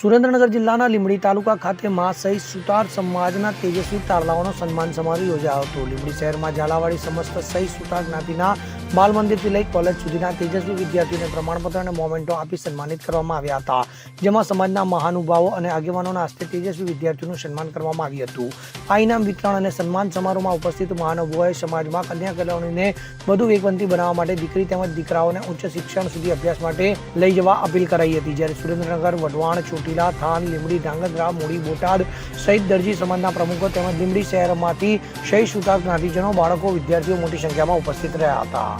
સુરેન્દ્રનગર જિલ્લાના લીંબડી તાલુકા ખાતે મા સહિત સુતાર સમાજના તેજસ્વી તારલાઓનો સન્માન સમારોહ યોજાયો હતો. લીંબડી શહેરમાં ઝાલાવાડી સમસ્ત સહિત સુતાર જ્ઞાતિના બાલ મંદિરથી લઈ કોલેજ સુધીના તેજસ્વી વિદ્યાર્થીઓને પ્રમાણપત્ર અને મોમેન્ટો આપી સન્માનિત કરવામાં આવ્યા હતા, જેમાં સમાજના મહાનુભાવો અને આગેવાનોના હસ્તે તેજસ્વી વિદ્યાર્થીઓનું સન્માન કરવામાં આવ્યું હતું. આ ઇનામ વિતરણ અને સન્માન સમારોહમાં ઉપસ્થિત મહાનુભાવોએ સમાજમાં કન્યા કેળવણીને વધુ વેગવંતી બનાવવા માટે દીકરી તેમજ દીકરાઓને ઉચ્ચ શિક્ષણ સુધી અભ્યાસ માટે લઈ જવા અપીલ કરાઈ હતી. જ્યારે સુરેન્દ્રનગર, વઢવાણ, ચોટીલા, થાન, લીંબડી, ધાંગધ્રા, મૂડી, બોટાદ સહિત દરજી સમાજના પ્રમુખો તેમજ લીંબડી શહેરમાંથી શહીદ સુતાર જ્ઞાતિજનો, બાળકો, વિદ્યાર્થીઓ મોટી સંખ્યામાં ઉપસ્થિત રહ્યા હતા.